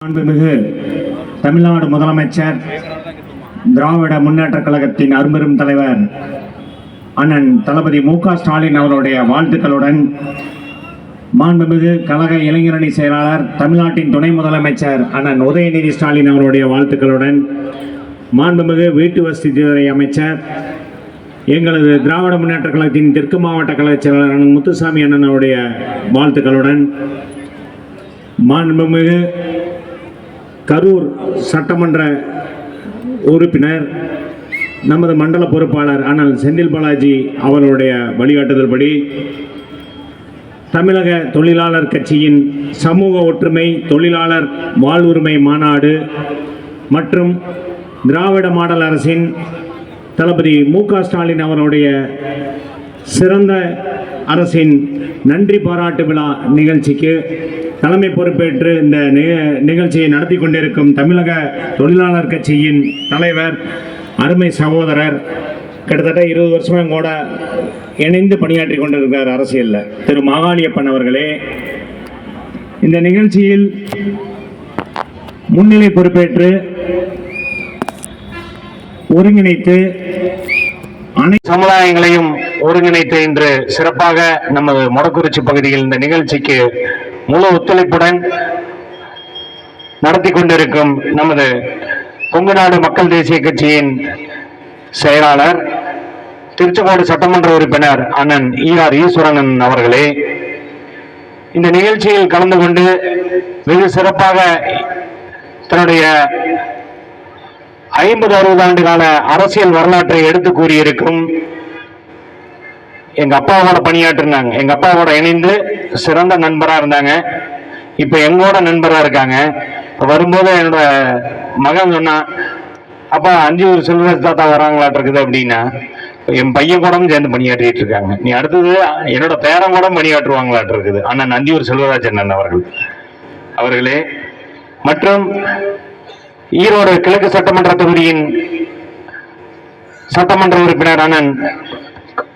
மாண்புமிகு தமிழ்நாடு முதலமைச்சர் திராவிட முன்னேற்றக் கழகத்தின் அரும்பெரும் தலைவர் அண்ணன் தளபதி மு ஸ்டாலின் அவருடைய வாழ்த்துக்களுடன் மாண்புமிகு கழக இளைஞரணி செயலாளர் தமிழ்நாட்டின் துணை முதலமைச்சர் அண்ணன் உதயநிதி ஸ்டாலின் அவருடைய வாழ்த்துக்களுடன் மாண்புமிகு வீட்டு வசதித்துறை அமைச்சர் எங்களது திராவிட முன்னேற்றக் கழகத்தின் தெற்கு மாவட்ட கழகச் செயலாளர் அண்ணன் முத்துசாமி அண்ணன் அவருடைய வாழ்த்துக்களுடன் மாண்புமிகு கரூர் சட்டமன்ற உறுப்பினர் நமது மண்டல பொறுப்பாளர் ஆனால் செந்தில் பாலாஜி அவர்களுடைய வழிகாட்டுதல்படி தமிழக தொழிலாளர் கட்சியின் சமூக ஒற்றுமை தொழிலாளர் வாழ்வுரிமை மாநாடு மற்றும் திராவிட மாடல் அரசின் தளபதி மு க ஸ்டாலின் அவருடைய சிறந்த அரசின் நன்றி பாராட்டு விழா நிகழ்ச்சிக்கு தலைமை பொறுப்பேற்று இந்த நிக- நிகழ்ச்சியை நடத்தி கொண்டிருக்கும் தமிழக தொழிலாளர் கட்சியின் தலைவர் அருமை சகோதரர் கிட்டத்தட்ட இருபது வருஷமே கூட இணைந்து பணியாற்றி கொண்டிருக்கிறார் அரசியலில். திரு மாகாளியப்பன் அவர்களே இந்த நிகழ்ச்சியில் முன்னிலை பொறுப்பேற்று ஒருங்கிணைத்து அனைத்து சமுதாயங்களையும் ஒருங்கிணைத்து இன்று சிறப்பாக நமது மொடக்குறிச்சி பகுதியில் இந்த நிகழ்ச்சிக்கு முழு ஒத்துழைப்புடன் நடத்தி கொண்டிருக்கும் நமது கொங்குநாடு மக்கள் தேசிய கட்சியின் செயலாளர் திருச்செங்கோடு சட்டமன்ற உறுப்பினர் அண்ணன் ஈஆர் ஈஸ்வரனன் அவர்களே இந்த நிகழ்ச்சியில் கலந்து கொண்டு வெகு சிறப்பாக தன்னுடைய ஐம்பது அறுபது ஆண்டு கால அரசியல் வரலாற்றை எடுத்து கூறியிருக்கும் எங்க அப்பாவோட பணியாற்றினாங்க. எங்க அப்பாவோட இணைந்து சிறந்த நண்பரா இருந்தாங்க. இப்ப எங்களோட நண்பரா இருக்காங்க. வரும்போது என்னோட மகன் சொன்னான் அப்பா அஞ்சு ஒரு செல்வராஜ் தாத்தா வராங்களாட்டு இருக்குது அப்படின்னா என் பையன் கூட சேர்ந்து பணியாற்றிட்டு இருக்காங்க. நீ அடுத்தது என்னோட பேரன் கூட பணியாற்றுவாங்களாட்டு இருக்குது. அண்ணன் நந்தியூர் செல்வராஜ் அண்ணன் அவர்கள். அவர்களே மற்றும் ஈரோடு கிழக்கு சட்டமன்ற தொகுதியின் சட்டமன்ற உறுப்பினர் அண்ணன்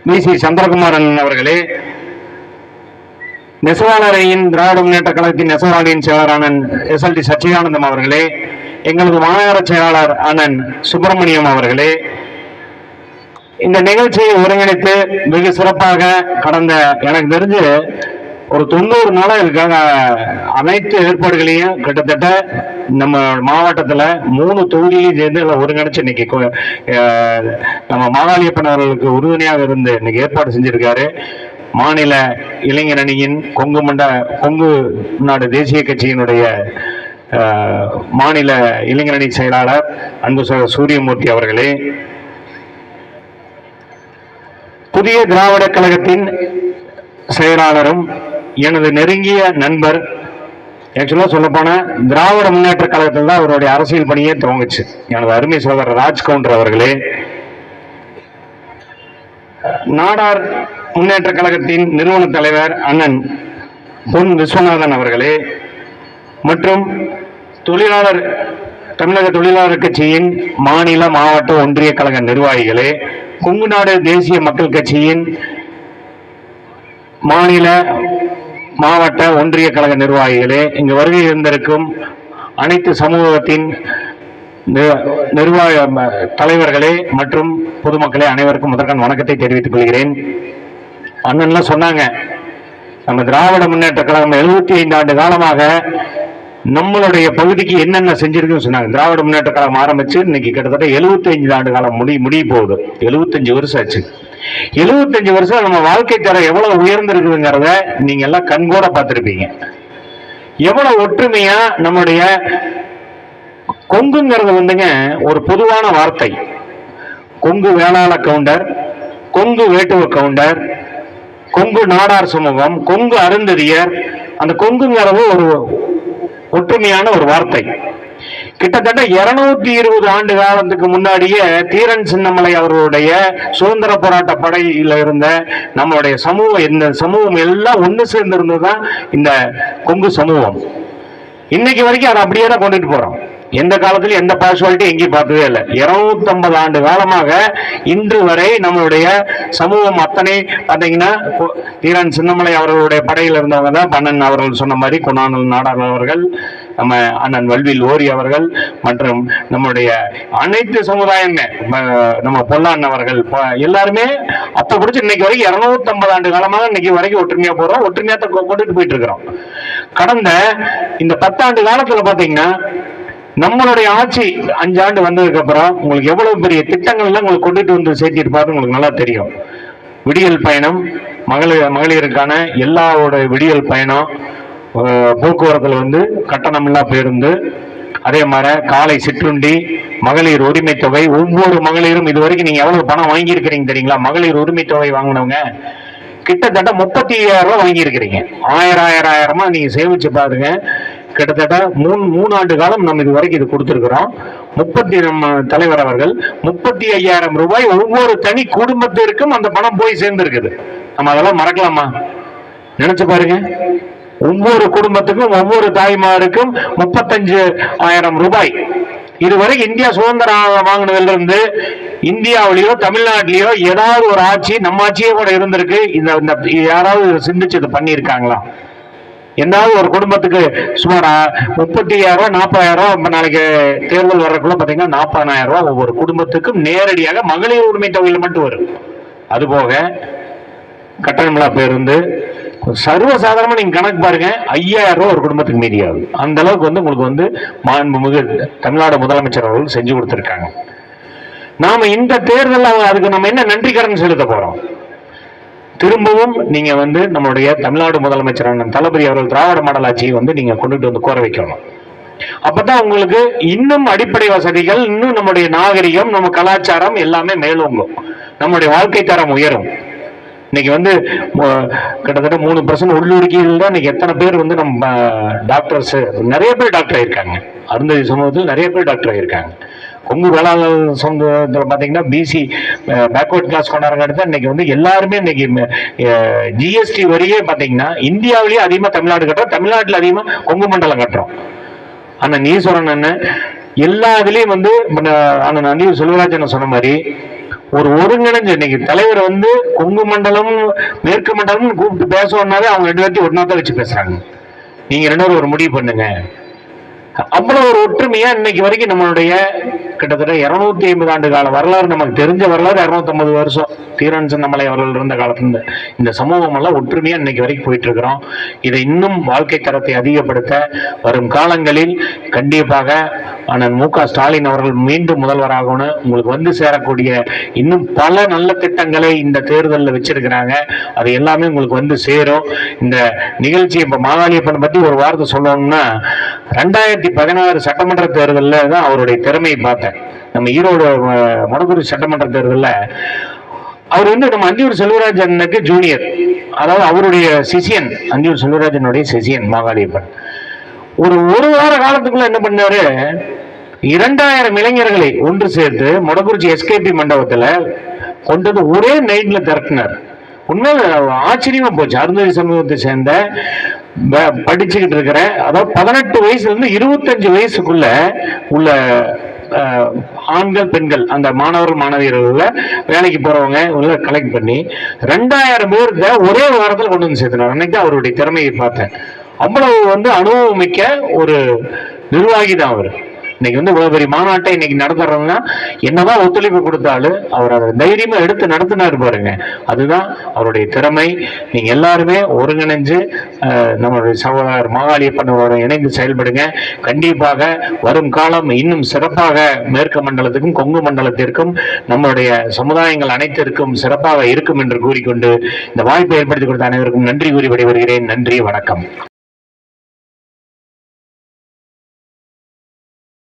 வி சி. சந்திரகுமாரன் அவர்களே நெசவாளரையின் திராவிட முன்னேற்ற கழகத்தின் நெசவாளியின் செயலரான SLT S. L. T. Sachidanandam அவர்களே எங்களது மாநகர செயலாளர் அண்ணன் சுப்பிரமணியம் அவர்களே இந்த நிகழ்ச்சியை ஒருங்கிணைத்து வெகு சிறப்பாக கடந்த எனக்கு தெரிஞ்சு ஒரு தொண்ணூறு நாளாக இருக்காங்க. அனைத்து ஏற்பாடுகளையும் கிட்டத்தட்ட நம்ம மாவட்டத்தில் மூணு தொகுதியிலையும் சேர்ந்து எல்லாம் ஒருங்கிணைச்சு இன்னைக்கு நம்ம மாகாளியப்பன் அவர்களுக்கு உறுதுணையாக இருந்து இன்னைக்கு ஏற்பாடு செஞ்சிருக்காரு. மாநில இளைஞர் அணியின் கொங்கு மண்ட கொங்கு நாடு தேசிய கட்சியினுடைய மாநில இளைஞரணி செயலாளர் அன்பு சூரியமூர்த்தி அவர்களே. புதிய திராவிட கழகத்தின் செயலாளரும் எனது நெருங்கிய நண்பர் ஆக்சுவலாக சொல்லப்போனால் திராவிட முன்னேற்ற கழகத்தில் தான் அவருடைய அரசியல் பணியே துவங்குச்சு. எனது அருமை சகோதரர் ராஜ் கவுண்டர் அவர்களே நாடார் முன்னேற்ற கழகத்தின் நிறுவன தலைவர் அண்ணன் பொன் விஸ்வநாதன் அவர்களே மற்றும் தொழிலாளர் தமிழக தொழிலாளர் கட்சியின் மாநில மாவட்ட ஒன்றிய கழக நிர்வாகிகளே கொங்குநாடு தேசிய மக்கள் கட்சியின் மாநில மாவட்ட ஒன்றிய கழக நிர்வாகிகளே இங்கு வருகை இருந்திருக்கும் அனைத்து சமூகத்தின் நி- நிர்வாக தலைவர்களே மற்றும் பொதுமக்களே அனைவருக்கும் முதற்கண் வணக்கத்தை தெரிவித்துக் கொள்கிறேன். அண்ணன்லாம் சொன்னாங்க நம்ம திராவிட முன்னேற்ற கழகம் எழுபத்தி ஐந்து ஆண்டு காலமாக நம்மளுடைய பகுதிக்கு என்னென்ன செஞ்சிருக்குன்னு சொன்னாங்க. திராவிட முன்னேற்ற கழகம் ஆரம்பிச்சு இன்னைக்கு கிட்டத்தட்ட 75 ஆண்டு காலம் முடி முடிய போகுது 75 வருஷம் ஆச்சு. 75 வருஷம் நம்ம வாழ்க்கை தரம் எவ்வளவு உயர்ந்திருக்குதுங்கிறத நீங்க எல்லாம் கண்கூட பார்த்துருப்பீங்க. எவ்வளவு ஒற்றுமையா நம்முடைய கொங்குங்கிறது வந்துங்க ஒரு பொதுவான வார்த்தை. கொங்கு வேளாள கவுண்டர் கொங்கு வேட்டுவ கவுண்டர் கொங்கு நாடார் சமூகம் கொங்கு அருந்ததியர் அந்த கொங்குங்கிறது ஒரு ஒற்றுமையான ஒரு வார்த்தை. கிட்டத்தட்ட இருநூத்தி இருபது ஆண்டு காலத்துக்கு முன்னாடியே தீரன் சின்னமலை அவர்களுடைய சுதந்திர போராட்ட படையில இருந்த நம்மளுடைய சமூகம் இந்த சமூகம் எல்லாம் ஒன்று சேர்ந்திருந்ததுதான் இந்த கொங்கு சமூகம். இன்னைக்கு வரைக்கும் அதை அப்படியே தான் கொண்டுட்டு போறோம். எந்த காலத்திலும் எந்த பாசுவாலிட்டி எங்கேயும் பார்த்ததே இல்லை. இருநூத்தம்பது ஆண்டு காலமாக இன்று வரை நம்மளுடைய சமூகம் அத்தனை பார்த்தீங்கன்னா தீரன் சின்னமலை அவர்களுடைய படையில் இருந்தவங்க தான். பண்ணன் அவர்கள் சொன்ன மாதிரி குணானல் நாடார் அவர்கள் நம்ம அண்ணன் வல்வில் ஓரி அவர்கள் மற்றும் நம்முடைய அனைத்து சமுதாயமே நம்ம பொல்லான் அவர்கள் எல்லாருமே அத்தை பிடிச்சி இன்னைக்கு வரைக்கும் இருநூத்தி ஐம்பது ஆண்டு காலமாக இன்னைக்கு வரைக்கும் ஒற்றுமையா போறோம். ஒற்றுமையாத்த கொண்டுட்டு போயிட்டு இருக்கிறோம். கடந்த இந்த பத்தாண்டு காலத்துல பாத்தீங்கன்னா நம்மளுடைய ஆட்சி அஞ்சாண்டு வந்ததுக்கு அப்புறம் உங்களுக்கு எவ்வளவு பெரிய திட்டங்கள் எல்லாம் உங்களுக்கு கொண்டுட்டு வந்து சேர்த்திருப்பாரு உங்களுக்கு நல்லா தெரியும். விடியல் பயணம் மகளிர் மகளிருக்கான எல்லாவோட விடியல் பயணம் போக்குவரத்தில் போக்குவரத்துல வந்து கட்டணமில்லா பேருந்து அதே மாதிரி காலை சிற்றுண்டி மகளிர் உரிமை தொகை ஒவ்வொரு மகளிரும் இது வரைக்கும் நீங்க எவ்வளவு பணம் வாங்கியிருக்கிறீங்க தெரியுங்களா? மகளிர் உரிமை தொகை வாங்கினவங்க கிட்டத்தட்ட முப்பத்தி ஐயாயிரம் ரூபாய் வாங்கியிருக்கிறீங்க. ஆயிரம் ஆயிரம் ஆயிரமா நீங்க சேமிச்சு பாருங்க. கிட்டத்தட்ட மூணு மூணு ஆண்டு காலம் நம்ம இது வரைக்கும் இது கொடுத்துருக்குறோம். முப்பத்தி நம்ம தலைவர் அவர்கள் முப்பத்தி ஐயாயிரம் ரூபாய் ஒவ்வொரு தனி குடும்பத்திற்கும் அந்த பணம் போய் சேர்ந்துருக்குது. நம்ம அதெல்லாம் மறக்கலாமா? நினைச்சு பாருங்க. ஒவ்வொரு குடும்பத்துக்கும் ஒவ்வொரு தாய்மாருக்கும் முப்பத்தஞ்சு ஆயிரம் ரூபாய். இதுவரை இந்தியா சுதந்திரம் வாங்கினதுல இருந்து இந்தியாவிலேயோ தமிழ்நாட்டிலேயோ ஏதாவது ஒரு ஆட்சி நம்ம ஆட்சியே கூட இருந்திருக்கு. இந்த இந்த யாராவது சிந்திச்சு இதை பண்ணியிருக்காங்களா? என்னாவது ஒரு குடும்பத்துக்கு சுமார் முப்பத்தி ஐயாயிரம் நாற்பதாயிரம் ரூபாய் நாளைக்கு தேர்தல் வர்றதுக்குள்ள பார்த்தீங்கன்னா நாற்பதாயிரம் ரூபா ஒவ்வொரு குடும்பத்துக்கும் நேரடியாக மகளிர் உரிமை தொகையில் மட்டும் வரும். அதுபோக கட்டணமில்லா பேருந்து சர்வசாதாரணமாக நீங்கள் கணக்கு பாருங்க ஐயாயிரம் ரூபா ஒரு குடும்பத்துக்கு மீதியாகுது அந்த அளவுக்கு வந்து உங்களுக்கு வந்து மாண்புமிகு தமிழ்நாடு முதலமைச்சர் அவர்கள் செஞ்சு கொடுத்துருக்காங்க. நாம இந்த தேர்தலில் அதுக்கு நம்ம என்ன நன்றி கடன் செலுத்த போறோம்? திரும்பவும் நீங்க வந்து நம்மளுடைய தமிழ்நாடு முதலமைச்சரான தளபதி அவர்கள் திராவிட மாடல் ஆட்சியை வந்து நீங்க கொண்டுட்டு வந்து கோர வைக்கணும். அப்பதான் உங்களுக்கு இன்னும் அடிப்படை வசதிகள் இன்னும் நம்முடைய நாகரிகம் நம்ம கலாச்சாரம் எல்லாமே மேலோங்கும். நம்முடைய வாழ்க்கை தரம் உயரும். இன்னைக்கு வந்து கிட்டத்தட்ட மூணு பர்சன்ட் உள்ளுடுக்கியில் தான் இன்னைக்கு எத்தனை பேர் வந்து நம்ம டாக்டர்ஸ் நிறைய பேர் டாக்டர் ஆயிருக்காங்க. அருந்ததி சமூகத்தில் நிறைய பேர் டாக்டர் ஆயிருக்காங்க. கொங்கு வேளாண் சமூகத்தில் பார்த்தீங்கன்னா பிசி பேக்வர்ட் கிளாஸ் கொண்டாடுறங்க இன்னைக்கு வந்து எல்லாருமே இன்னைக்கு ஜிஎஸ்டி வரியே பார்த்தீங்கன்னா இந்தியாவிலேயே அதிகமாக தமிழ்நாடு கட்டுறோம். தமிழ்நாட்டில் அதிகமாக கொங்கு மண்டலம் கட்டுறோம். அண்ணன் ஈஸ்வரன் அண்ணன் எல்லா இதுலேயும் வந்து அண்ணன் நந்தியூர் செல்வராஜன் சொன்ன மாதிரி ஒரு ஒருங்கிணைஞ்சு இன்னைக்கு தலைவர் வந்து கொங்கு மண்டலம் மேற்கு மண்டலம் கூப்பிட்டு பேசணும்னாவே அவங்க ரெண்டு பேர்த்தையும் ஒன்னா தான் வச்சு பேசுறாங்க. நீங்க ரெண்டு ஒரு முடிவு பண்ணுங்க. அவ்வளவு ஒரு ஒற்றுமையா இன்னைக்கு வரைக்கும் நம்மளுடைய கிட்டத்தட்ட இருநூத்தி ஐம்பது ஆண்டு கால வரலாறு நமக்கு தெரிஞ்ச வரலாறு இரநூத்தம்பது வருஷம் தீரன் சின்னமலை அவர்கள் இருந்த காலத்துல இந்த சமூகம் எல்லாம் ஒற்றுமையா இன்னைக்கு வரைக்கும் போயிட்டு இருக்கிறோம். இதை இன்னும் வாழ்க்கை தரத்தை அதிகப்படுத்த வரும் காலங்களில் கண்டிப்பாக அண்ணன் மு க ஸ்டாலின் அவர்கள் மீண்டும் முதல்வராகணும். உங்களுக்கு வந்து சேரக்கூடிய இன்னும் பல நல்ல திட்டங்களை இந்த தேர்தலில் வச்சிருக்கிறாங்க. அது எல்லாமே உங்களுக்கு வந்து சேரும். இந்த நிகழ்ச்சி இப்ப மாகாளியப்பன் பத்தி ஒரு வார்த்தை சொல்லணும்னா ரெண்டாயிரத்தி பதினாறு சட்டமன்ற தேர்தலில் தான் அவருடைய திறமையை பார்த்தேன். நம்ம ஈரோடு அஹ், மொடக்குறி சட்டமன்ற தேர்தலில் அவர் வந்து நம்ம அந்தியூர் செல்வராஜனுக்கு ஜூனியர் அதாவது அவருடைய சிசியன் அந்தியூர் செல்வராஜனுடைய சிசியன் மாகாளியப்பன். ஒரு ஒரு வார காலத்துக்குள்ள என்ன பண்ணாரு? இரண்டாயிரம் இளைஞர்களை ஒன்று சேர்த்து மொடக்குறிச்சி எஸ்கேபி மண்டபத்தில் கொண்டு வந்து ஒரே நைட்ல திரட்டினார். உண்மையில ஆச்சரியமா போச்சு. அருந்ததி சமூகத்தை சேர்ந்த ப- படிச்சுக்கிட்டு இருக்கிற அதாவது பதினெட்டு வயசுல இருந்து இருபத்தஞ்சு வயசுக்குள்ள உள்ள ஆண்கள் பெண்கள் அந்த மாணவர்கள் மாணவியர்கள வேலைக்கு போறவங்க உள்ள கலெக்ட் பண்ணி ரெண்டாயிரம் பேருக்கு ஒரே வாரத்தில் கொண்டு வந்து சேர்த்தனர். அன்னைக்கு தான் அவருடைய திறமையை பார்த்தேன். அவ்வளவு வந்து அனுபவம் மிக்க ஒரு நிர்வாகி தான் அவர். இன்னைக்கு வந்து இவ்வளவு பெரிய மாநாட்டை இன்னைக்கு நடத்துறதுன்னா என்னதான் ஒத்துழைப்பு கொடுத்தாலும் அவர் அதை தைரியமா எடுத்து நடத்தினாரு பாருங்க. அதுதான் அவருடைய திறமை. நீங்க எல்லாருமே ஒருங்கிணைஞ்சு நம்மளுடைய சகோதரர் மாகாளியப்பனோட இணைந்து செயல்படுங்க. கண்டிப்பாக வரும் காலம் இன்னும் சிறப்பாக மேற்கு மண்டலத்துக்கும் கொங்கு மண்டலத்திற்கும் நம்மளுடைய சமுதாயங்கள் அனைத்திற்கும் சிறப்பாக இருக்கும் என்று கூறிக்கொண்டு இந்த வாய்ப்பை ஏற்படுத்தி கொடுத்த அனைவருக்கும் நன்றி கூறி விடைபெறுகிறேன். நன்றி வணக்கம்.